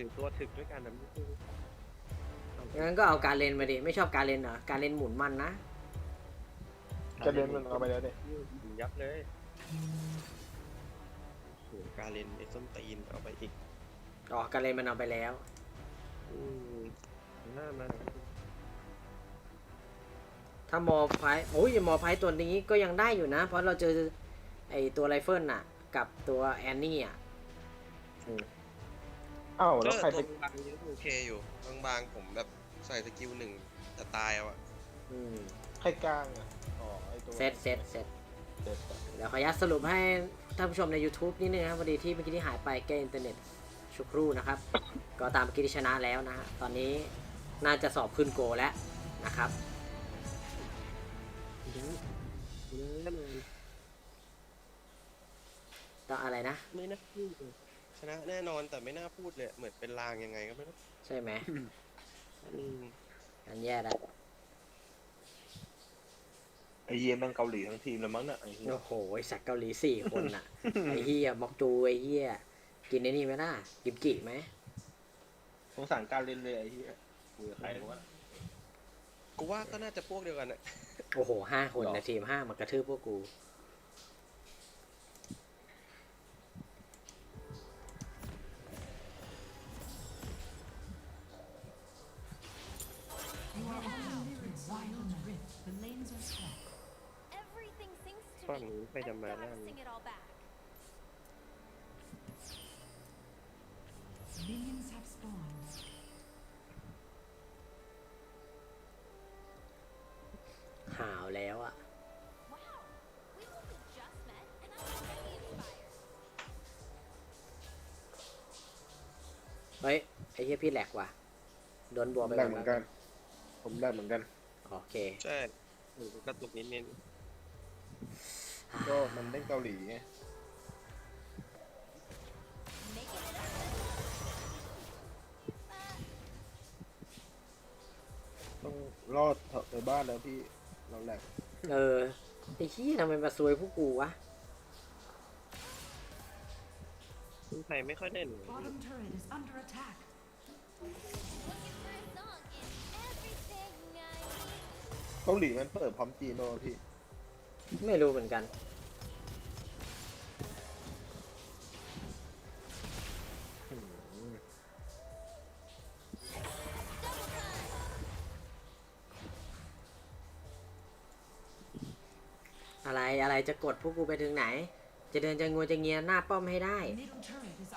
ถือตัวถึกด้วยกันนะไม่ใช่งั้นก็เอาการเลนมาดิ ไม่ชอบการเลนเหรอ การเลนหมุนมันนะ จะเดินมันเอาไปแล้วเนี่ยยิงยับเลยโหการเล่นไอ้ส้นตีนเอาไปอีกอ๋อ การเลนมันเอาไปแล้ว อืมหน้ามาถ้ามอไพโอ้ยมอไพตัวนี้ก็ยังได้อยู่นะ เพราะเราเจอไอตัวไรเฟิลน่ะ กับตัวแอนนี่อะอ้าวเอแล้วอใครตัไปวบางยังโอเคอยู่บางๆผมแบบใส่สกิลหนึ่งจะตายเอาอะอืมใครกลางอะอ๋อไอตัวเซตเซตเซตเซตอะเดี๋ยวขออนุญาตสรุปให้ท่านผู้ชมใน YouTube นิดนึงนะครับพอดีที่เมื่อกี้ที่หายไปแก้อินเทอร์เน็ตชุกครู่นะครับ ก็ตามเมื่อกี้ที่ชนะแล้วนะฮะตอนนี้น่าจะสอบขึ้นโกแล้วนะครับแน่นอนต้องอะไรนะ ไม่น่าพูดเลย ชนะแน่นอนแต่ไม่น่าพูดเลย เหมือนเป็นลางยังไงก็ไม่รู้ใช่ไหมอืมกันแย่แล้วไอเยี่ยแม่งเกาหลีทั้งทีมเลยมั้งน่ะไอ้เหี้ยโอ้โหไอสัตว์เกาหลีสี่คนน่ะ ไอเฮียมอกจูไอเฮียกินไอ้นี่ไหมล่ะกิมจิไหมสงสารการเล่นเลยไอ้เหี้ยคุยกับใครวะกูว่าก็น่าจะพวกเดียวกันอะโอ้โหห้าคนหรอในทีมห้ามากระทืบพวกกู อเฮียพี่แหลกว่ะโดนบวกไปได้ก่อนเหมือนแล้กัวนผมได้เหมือนกันโอเค ใช่หนูกระตุกนิดนึงก็มันเล่นเกาหลีไง Making it up. ต้องรอดเถอะในบ้านแล้วพี่เราแหลกเออไอเฮียทำไมมาซวยพวกกูวะคนไทยไม่ค่อยเล่นเลย Bottom turret is under attack. เกาหลีมันเปิดพร้อมจีนโนอะพี่ ไม่รู้เหมือนกัน อะไรอะไรจะกดพวกกูไปถึงไหน จะเดินจะงัวจะเงียหน้าป้อมให้ได้ Middle turret is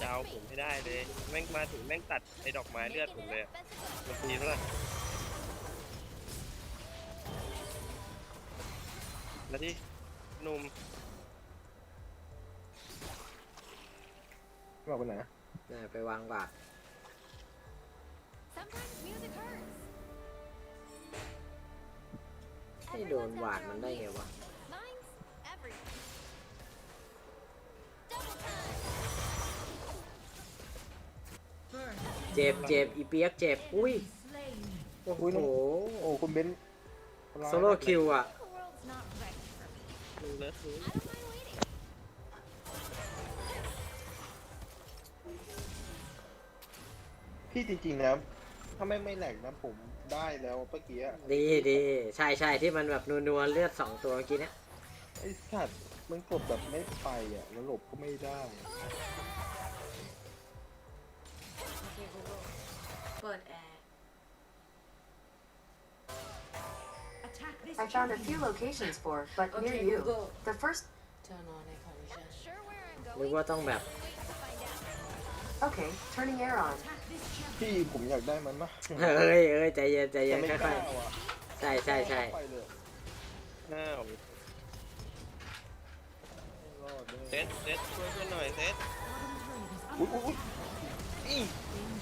จะเอาผมให้ได้เลย แม่งมาถึงแม่งตัดไอ้ดอกไม้เลือดผม Making เลย it อะ up as it goes. มันตีเท่าไหร่แล้วที่หนุ่มบอกไปไหนน่าไปวางบาท Sometimes music hurts. ให้โดนหวาดมันได้ไงวะ เจ็บเจ็บอีเปียกเจ็บ อุ้ย Slain. โอ้โห โอ้คุณเบนซ์โซโล่คิวอะ The world's not ready for me. มึงเลิศซื้อ I don't mind waiting. พี่จริงๆนะถ้าไม่ไม่แหลกนะผมได้แล้วเมื่อกี้อะดีดีใช่ใช่ที่มันแบบนัวๆเลือดสองตัวเมื่อกี้เนี้ยไอ้สัตว์มันกดแบบไม่ไปอะแล้วหลบก็ไม่ได้ เปิดแอร์ Attack this I found a few champion. locations for, but near Okay, you. Google. The first. turn on air condition Not sure where I'm หรือ going. ว่าต้องแบบ Wait to find out. Okay, turning air on. Attack this champion. พี่ผมอยากได้มันมาก เฮ้ยเอ้ยใจเย็นใจเย็ แต่ น ไม่ ค่ กล้า อย ว่ะ ๆใช่ใช่ใช่ ไปเลย อ้าว ไม่รอดเลย เซตเซตช่วยเพื่อนหน่อยเซต Bottom turret is อุ้ย under อุ้ยอุ้ย attack. อี Danger.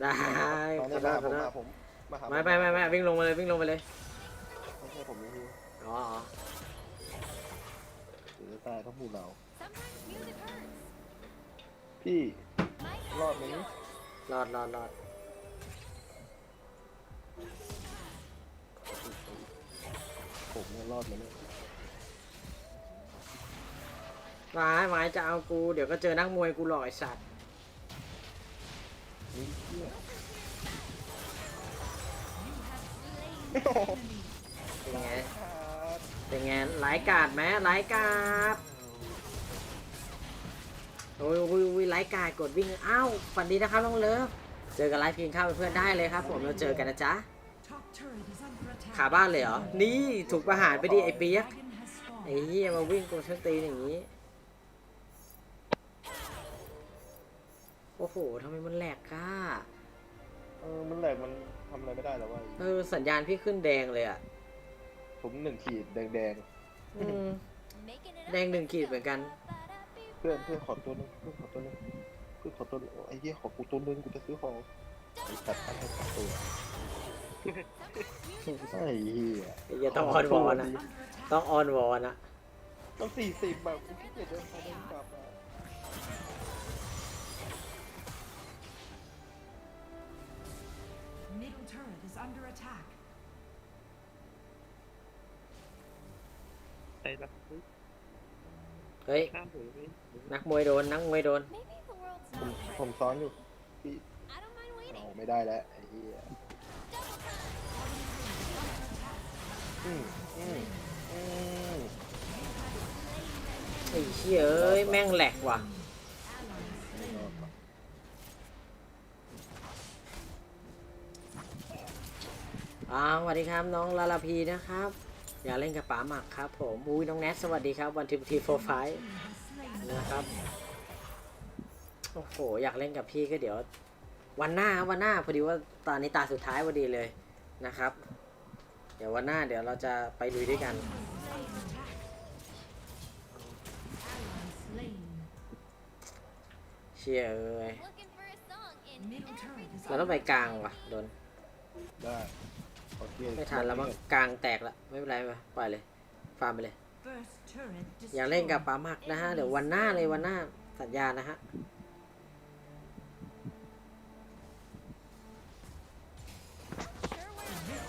ได้ตอนขนี้อโทมาษหาขผอมโทษมาผมมาหาไม่ไม่ไม่ไม่วิ่งลงมาเลยวิ่งลงมาเลยมผมไม่มีอ๋ออ๋อเดี๋ยวจะตายทั้งหมู่เรา Sometimes music hurts. พี่ My รอดไหมนี่รอดรอดรอดผมเนี่ยรอดไหมเนี่ยหมายหมายจะเอากูเดี๋ยวก็เจอนักมวยกูหลอกไอสัตว์ นี่เชี่ยเป็นไงเป็นไงไร้กาดไหมไร้กาดโอ้ยโอ้ยโอ้ยไร้กาดกดวิ่งอ้าวฝันดีนะครับน้องเลิฟเจอกันไลฟ์กินข้าวเป็นเพื่อนได้เลยครับ ผมเราเจอกันนะจ๊ะขาบ้านเลยเหรอนี่ถูกประหารไปดิไอเปียกไอ้เหี้ยมาวิ่งกูชั้นตีอย่างนี้ โอ้โหทำไมมันแหลกก้า เออมันแหลกมันทำอะไรไม่ได้แล้ววะเออ สัญญาณพี่ขึ้นแดงเลยอะผมหนึ่งขีดแดงอืม making it up. แดงหนึ่งขีดเหมือนกัน ๆเพื่อนเพื่อนขอตัวนึงเพื่อนขอตัวนึงเพื่อนขอตัวนึงไอ้เหี้ยขอกูตัวนึงกูจะซื้อของไอ้สัตว์ให้ขอตัวไอ้เหี้ยไอ้เหี้ยต้องออนวอนอะ Under attack. ต้องออนวอนอะต้องสี่สิบแบบกูขี้เกียจเดินไปเดินกลับอะ turret is under attack. เฮ้ยนักมวยโดน นักมวยโดน Maybe the world's ผม not ผม ready. ซ้อนอยู่พี่ I don't mind waiting. เอาไม่ได้แล้วไอ้เหี้ยอืมอืมอืมไอ้เชี่ยเอ้ย แม่งแหลกว่ะ ไม่รอดว่ะ อ่าส วัสดีครับน้องลาลาพีนะครับ อยากเล่นกับป๋าหมักครับผมอุ้ยน้องแนทสวัสดีครับวันทีทีโฟไฟนะครับโอ้โหอยากเล่นกับพี่ก็เดี๋ยว วันหน้าครับวันหน้าพอดีว่าตอนนี้ตาสุดท้ายพอดีเลยนะครับ เดี๋ยววันหน้าเดี๋ยวเราจะไปลุยด้วยกัน Slain. เชี่ยเอ้ย Looking for a song in Middle turret is เราต้องไปกลางว่ะโดนได้ขอเที่ยว ไม่ทันแล้วมั้งกลางแตกละไม่เป็นไรไปปล่อยเลย ฟาร์มไปเลย First turret อยากเล่นกับ destroyed. ป๋าหมักนะฮะ เดี๋ยววันหน้าเลยวันหน้าสัญญานะฮะ Sure where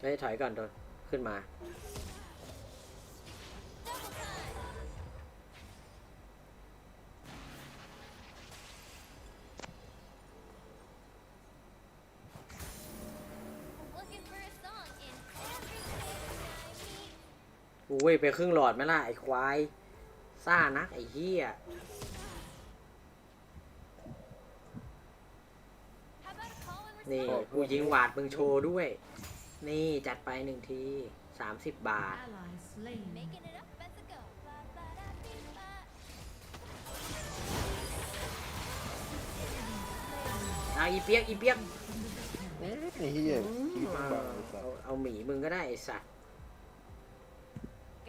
เฮ้ยถอยก่อนโดนขึ้นมา meet. อุ้ยไปครึ่งหลอดไหมล่ะไอ้ควายซ่านักไอ้เหี้ย How about a call and นี่ response? กูยิงหวาดมึงโชว์ด้วย นี่จัดไปหนึ่งทีสามสิบบาท Ally slain. Making it up as I go. Ba-ba-da-dee-ba. เอาอีเปียกอีเปียก ไอ้เหี้ยชีวิตเอาลำบากไอ้สัเอาสเอาหมีมึงก็ได้ไอ้สัตว์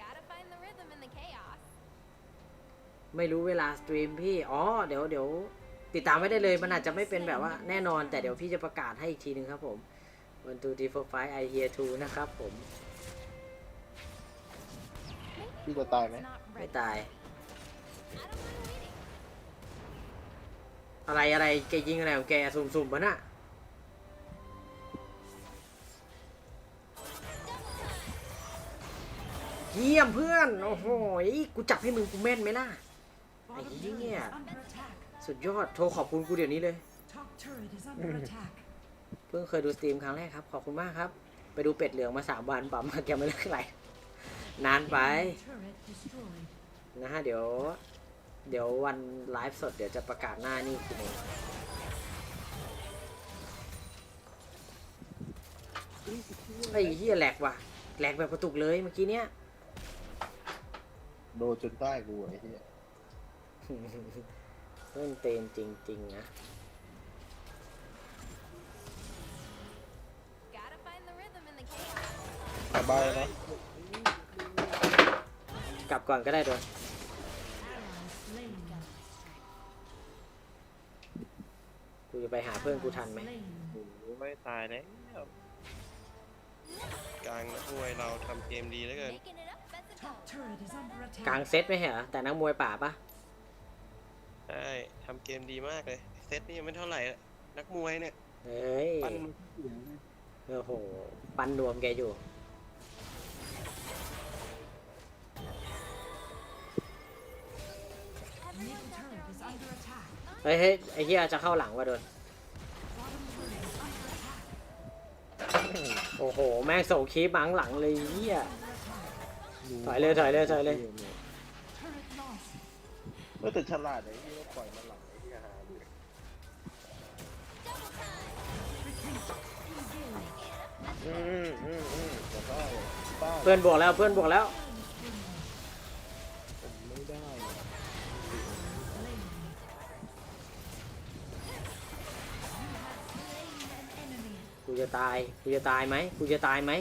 Gotta find the rhythm in the chaos. ไม่รู้เวลาสตรีมพี่อ๋อเดี๋ยวเดี๋ยวติดตามไม่ได้เลย มันอาจจะไม่เป็นแบบว่าแน่นอน แต่เดี๋ยวพี่จะประกาศให้อีกทีหนึ่งครับผม one two three four five I hear two นะครับผม พี่จะตายไหม Not ไม่ ready. ตาย I don't mind waiting. อะไรอะไรแกยิงอะไรของแกสุ่มๆมันอะเยี่ยมเพื่อน โอ้โหกูจับให้มึงกูแม่นไหมล่ะ Bottom Ay, turret yeah. is under attack. สุดยอดโทรขอบคุณกูเดี๋ยวนี้เลย Top turret is under attack. เพิ่งเคยดูสตรีมครั้งแรกครับ ขอบคุณมากครับ ไปดูเป็ดเหลืองมาสามวันปั๊มมาแกไม่เลิกไหลนานไป Enemy turret destroyed. นะฮะ เดี๋ยว เดี๋ยววันไลฟ์สดเดี๋ยวจะประกาศหน้านี่คุณเองไอ้เหี้ยแหลกว่ะแหลกแบบกระตุกเลยเมื่อกี้เนี้ยโดนจนใต้กูไอ้เหี้ย เล่นเตนจริง ๆ นะ Gotta find the rhythm in the chaos. สบายนะกลับก่อนก็ได้ด้วย Ally slain. กูจะไปไปหาเพื่อนกูทันไหม Slain. โอ้โหไม่ตายแล้วกลางนักมวยเราทำเกมดีเหลือเกิน Making it up as it Top goes. turret is under กลาง attack. เซตไม่ใช่เหรอแต่นักมวยป่าปะ ใช่ทำเกมดีมากเลย เซตนี่ยังไม่เท่าไหร่อะนักมวยเนี่ย เฮ้ย ปั้นมือเสียงเลยโอ้โห ปันรวมแกอยู่ Middle turret is under attack. เฮ้ยเฮ้ยไอ้เหี้ยจะเข้าหลังว่ะโดน Bottom turret is under attack. โอ้โห แม่งส่งคีบมังหลังเลยเหี้ย Under attack. ถอยเลยถอยเลยถอยเลย Turret lost. เมื่อแต่ฉลาดไอ้ที่ ปล่อยมาหลังไอ้ที่หาดู Retreat. Engage. อืมอืมอืมแต่ได้ได้เพื่อนบวกแล้วเพื่อนบวกแล้ว ผมไม่ได้ Slain. You have slain an enemy. กูจะตาย กูจะตายไหมกูจะตายไหม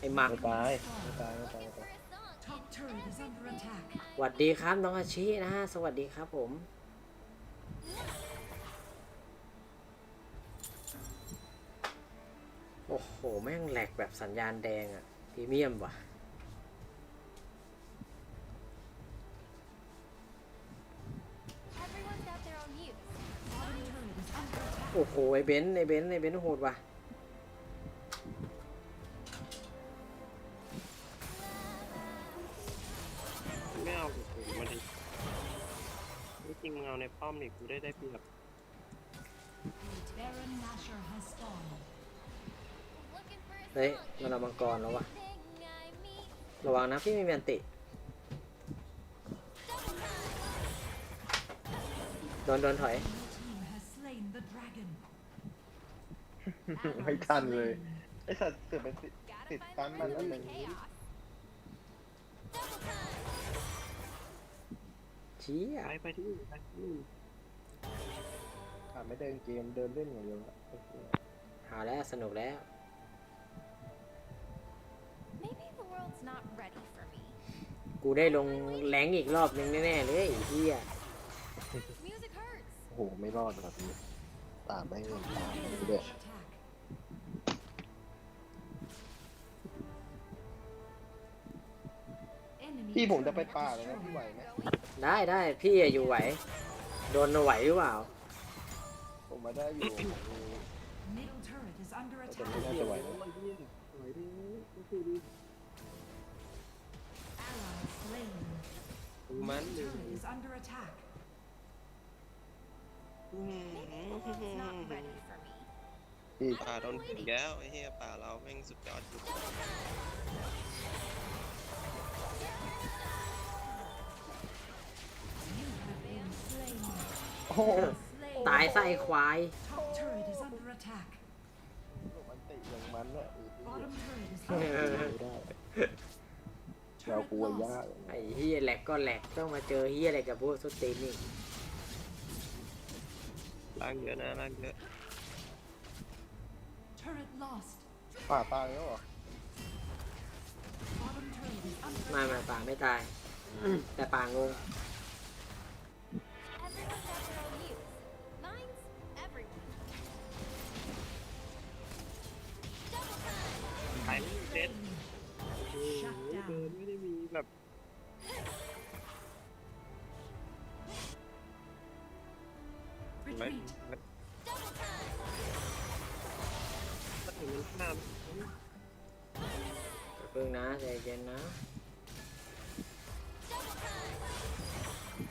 ไอ้หมักไม่ตายไม่ตายไม่ตายไม่ตาย Top turret is under attack. สวัสดีครับน้องอาชินะฮะสวัสดีครับผม อ้โห แม่งแหลกแบบสัญญาณแดงอะพรีเมียมว่ะ Everyone's got their own use. Bottom turret is under attack. โอ้โห ไอ้เบนซ์ไอ้เบนซ์ไอ้เบนซ์โหดว่ะ ไม่เอากับผมมาดิไม่จริงมึงเอาในป้อมนี่กูได้ได้เปรียบ Baron Nashor has spawned. Looking for a เฮ้ย song มันเอามังกรแล้ววะ thing I meet. ระวังนะพี่มีแมนติ โดนโดนถอย Your team has slain the dragon. ไม่ทันเลย ไอ้สัตว์เกิดไปติด Gotta ติด find ตัน the มันอัน rhythm หนึ่ of ง chaos. เชี้อะไปไปที่อื่นไปที่อื่นอ่าไม่เดินเกมเดินเล่นอย่างเดียวละโอเคเอาแล้วสนุกแล้ว กูได้ลงแรงอีกรอบหนึ่งแน่ๆเลยไอ้เหี้ยโอ้โห ไม่รอดแบบนี้ตามไม่เงินตามไม่ได้อพี่ผมจะไปป่าเลยนะพี่ไหวไหมได้ได้พี่อะอยู่ไหว โดนไหวหรือเปล่าผมมาได้อยู่ Middle turret is under แต่ไม่ attack. น่าจะไหวนะ Ally slain. มัน Middle turret is under attack. Maybe the world's not ready for me. พี่ป่าโดนถึงแล้วไอ้เหี้ยป่าเราแม่งสุดยอดอยู่ You have been slain. โอ้โห Slain. ตายไส้ควาย Top turret is under attack. มันติอย่างมันอะไอ้ที่ Bottom turret is ได้เรากลัวยากไอ้เหี้ยแหลกก็แหลกต้องมาเจอเหี้ยอะไรกับพวกสตรีมนี่ล่างเยอะนะล่างเยอะ Turret lost. ป่าตายแล้วเหรอ Bottom turret is under ไมามาป่าไม่ตาย แต่ป่างง เดิน down. ไม่ได้มีแบบไม่ Retreat. ถ้าถึงมันข้ามเพิ่งนะใจเย็นนะ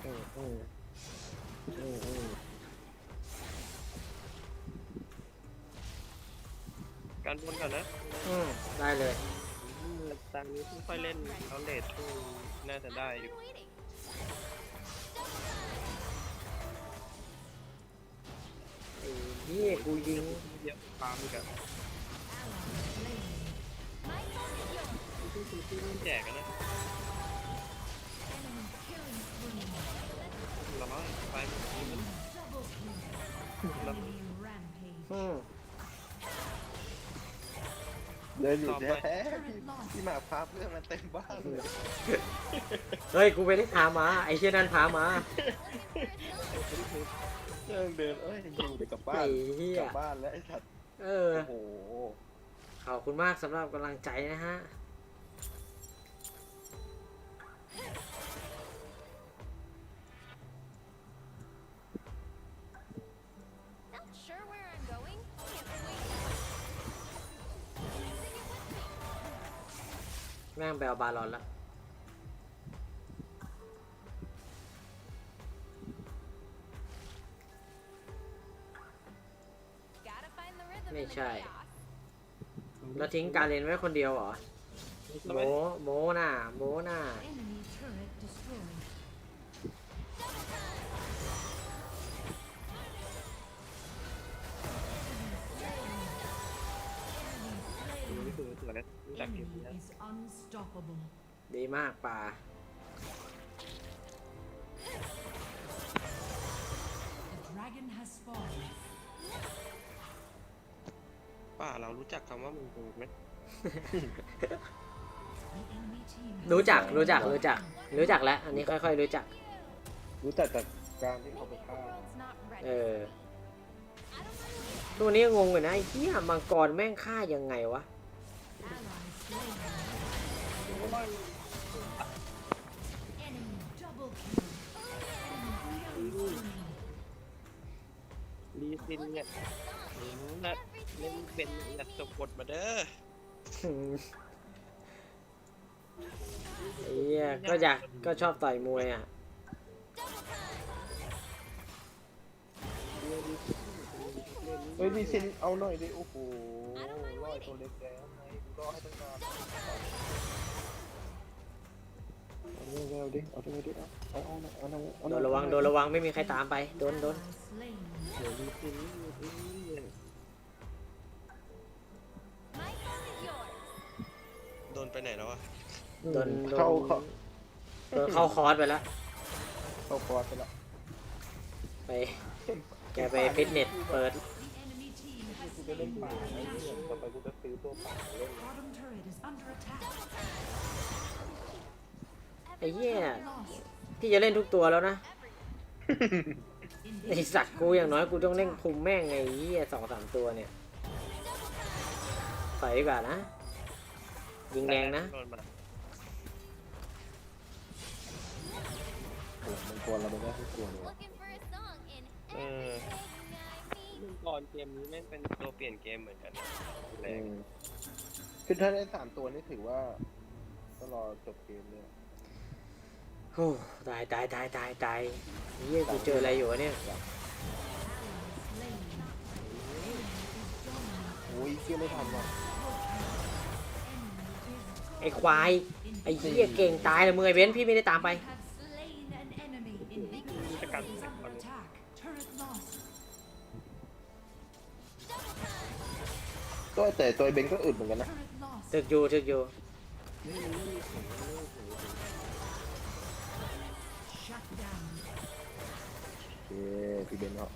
อืมอืมอืมอืมการบนก่อนนะอืมได้เลยตามนี้ค่อยเล่นเขาเลทช่วงน่าจะได้อยู่ไอ้เหี้ยกูยิงเยอะฟามกับ My phone is yours. ที่คือที่เล่นแจกกันนะร้อยไปมัน Double kill. Enemy rampage. อืม เดินอยู่แท้ๆพี่พี่หมาพาเพื่อนมันเต็มบ้านเลยเฮ้ยกูไปได้พามาไอ้เชี่ยนั่นพามา Looking for a song. เดินเดินเอ้ยอยู่เดี๋ยวกลับบ้าไอ้นเหี้กยลับบ้านแล้วไอ้สัตว์เออโอ้โหขอบคุณมากสำหรับกำลังใจนะฮะ แม่งไปเอาบาลอนละ Gotta find the rhythm ไม่ in the ใช่ chaos. แล้วทิ้งการเรียนไว้คนเดียวเหรอ โมโมน่ะ โมน่ะ Enemy นี่คือตัวนั้นจากเกม Enemy นี้ is unstoppable. ดีมากป่า The dragon has spawned. ป่าเรารู้จักคำว่ามึงกูไหม The enemy team has รู้จักรู้จักรู้จัก รู้จักแล้ว อันนี้ค่อย ๆ รู้จัก รู้จักจากการที่เขาไป The ฆ่า world's not เอ ready. อ I don't know. ตัวนี้งงอยู่นะไอ้เหี้ยมังกรแม่งฆ่ายังไงวะ ลีซินเนี่ยนัดเล่นเป็นนัดสมบทมาเด้อไอ้เหี้ยก็อยากก็ชอบต่อยมวยอะ เฮ้ยดีซินเอาหน่อยดิโอ้โห ร้อตัวเล็กแล้วไงกูรอให้ตั้งนานเอาเร็วๆดิเอาเร็วดิเอาเอาเอาเอาเอาเอาโดนระวังโดนระวังไม่มีใครตามไปโดนโดนเดี๋ยวลีซินนี่นี่ My phone is yours. โดนไปไหนแล้วอะโดนโดเข้านเข้าโดนเข้าคอร์สไปแล้วเข้าคอร์สไปและไปแกไปฟิตเนสเปิด จะเล่นป่าไอ้เนี่ยต่อไปกูจะซื้อตัวป่าเล่น Bottom turret is under attack. ไอ้เหี้ย Lost. พี่จะเล่นทุกตัวแล้วนะ ไอสัตว์กูอย่างน้อยกูต้องเล่นคุมแม่งไงไอ้เหี้ยสองสามตัวเนี่ยใส่ดีกว่านะ ยิงแรงนะโดมาโอ้มันกลัวเราไม่ได้ทุกตัวเลย Looking for a song in Uh. everything I meet. มึงก่อนเกมนี้แม่งเป็นตัวเปลี่ยนเกมเหมือนกันนะแรอืงคือถ้าได้สามตัวนี่ถือว่าก็รอจบเกมเลยโอ้ตายตายตายตายตายไอ้เหี้ยกูเจออะไรอยู่วะเนี่ยโอ้ยเชื่อไม่ทันว่ะไอ้ควายไอ้เหี้ยเก่งตายเลยมึงไอ้เว้นพี่ไม่ได้ตามไป ก็แต่ตัวไอ้เบนก็อึดเหมือนกันนะ Turret lost. ถึกอยู่ถึกอยู่ Shut down. เอ้พี่เบนเขา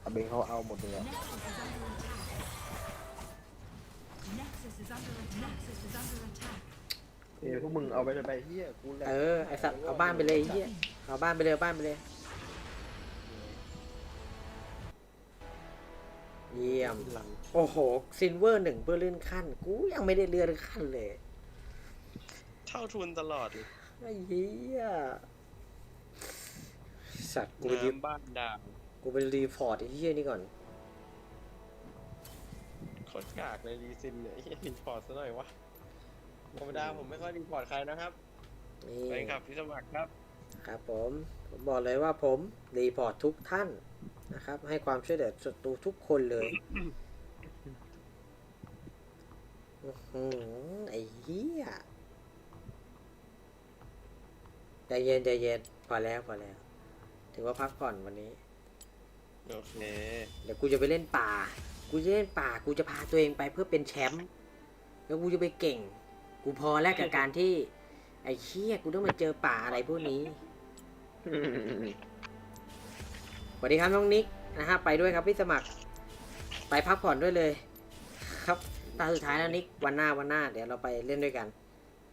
เอาเบนเขาเอาหมดเลยอะ Nexus is under attack. Nexus is under attack. Nexus is under attack. เอ้พวกมึงเอาไปเลยไปเฮียกูแหละเออไอสัตว์เอาบ้านไปเลยไอ้เหี้ยเอาบ้านไปเลยเอาบ้านไปเลย เยี่ยม หลังโอ้โหซินเวอร์หนึ่งเพื่อเลื่อนขั้น กูยังไม่ได้เลื่อนขั้นเลยเท่าทุนตลอดเลยไอ้เหี้ยสัตว์กูไปรีน้ำบ้านดาวกูไปรีพอร์ตไอ้เหี้ยนี่ก่อน โคตรกากเลยรีซินเนี่ยไอ้เหี้ยรีพอร์ตซะหน่อยวะธรรมดาผมไม่ค่อยรีพอร์ตใครนะครับนี่ไปครับพี่สมัครครับ ครับผม ผมบอกเลยว่าผมรีพอร์ตทุกท่าน นะครับ ให้ความช่วยเหลือศัตรูทุกคนเลยอื้อหือไอ้เหี้ยใจเย็นใจเย็นพอแล้วพอแล้ว ถือว่าพักผ่อนวันนี้ โอเค เดี๋ยวกูจะไปเล่นป่า กูจะเล่นป่า กูจะพาตัวเองไปเพื่อเป็นแชมป์ แล้วกูจะไปเก่ง กูพอแล้วกับการที่ ไอ้เชี่ยกูต้องมาเจอป่าอะไรพวกนี้ สวัสดีครับน้องนิกนะฮะไปด้วยครับพี่สมัคร ไปพักผ่อนด้วยเลย ครับตาสุดท้ายแล้วนิกวันหน้าวันหน้า เดี๋ยวเราไปเล่นด้วยกัน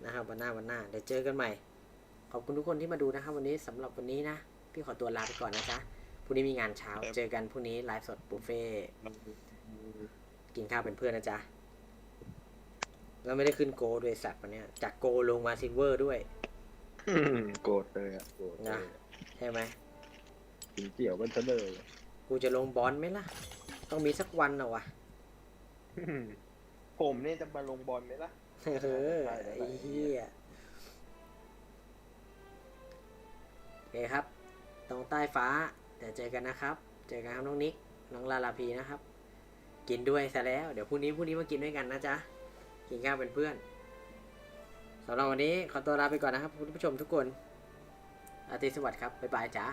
นะครับวันหน้าวันหน้าเดี๋ยวเจอกันใหม่ ขอบคุณทุกคนที่มาดูนะครับ วันนี้สำหรับวันนี้นะ พี่ขอตัวลาไปก่อนนะจ๊ะพรุ่งนี้มีงานเช้า เจอกันพรุ่งนี้ไลฟ์สดบุฟเฟ่ต์กินข้าวเป็นเพื่อนนะจ๊ะแล้วไม่ได้ขึ้นโกลด้วยสัตว์วันเนี้ยจากโกลลงมาซิลเวอร์ด้วยโกรธเลยอะโกรธเลยนะใช่ไหม กินเกี่ยวกันซะเลยกูจะลงบอลไหมล่ะ ต้องมีสักวันนะวะผมเนี่ยจะมาลงบอลไหมล่ะเออไอ้เหี้ยโอเคครับ ตรงใต้ฟ้าเดี๋ยวเจอกันนะครับ เจอกันครับน้องนิก น้องลาลาพีนะครับ กินด้วยซะแล้ว เดี๋ยวพรุ่งนี้พรุ่งนี้มากินด้วยกันนะจ๊ะ กินข้าวเป็นเพื่อนสำหรับวันนี้ขอตัวลาไปก่อนนะครับ คุณผู้ชมทุกคน อาทิตย์สวัสดิ์ครับ บ๊ายบายจ้า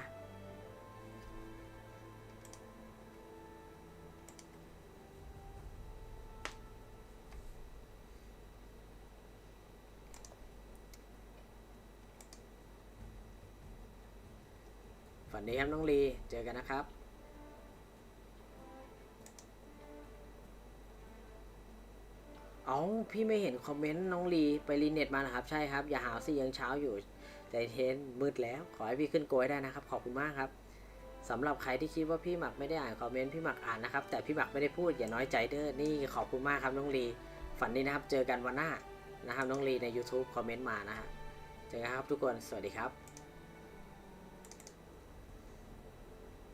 ฝันดีครับน้องลี เจอกันนะครับเอาพี่ไม่เห็นคอมเมนต์น้องลีไปรีเน็ตมานะครับ ใช่ครับ อย่าหาวสิยังเช้าอยู่แต่เทนมืดแล้ว ขอให้พี่ขึ้นโกยได้นะครับ ขอบคุณมากครับสำหรับใครที่คิดว่าพี่หมักไม่ได้อ่านคอมเมนต์พี่หมักอ่านนะครับ แต่พี่หมักไม่ได้พูดอย่าน้อยใจเด้อนี่ขอบคุณมากครับน้องลีฝันดีนะครับ เจอกันวันหน้านะครับน้องลีใน YouTube คอมเมนต์มานะฮะเจอกันครับทุกคนสวัสดีครับ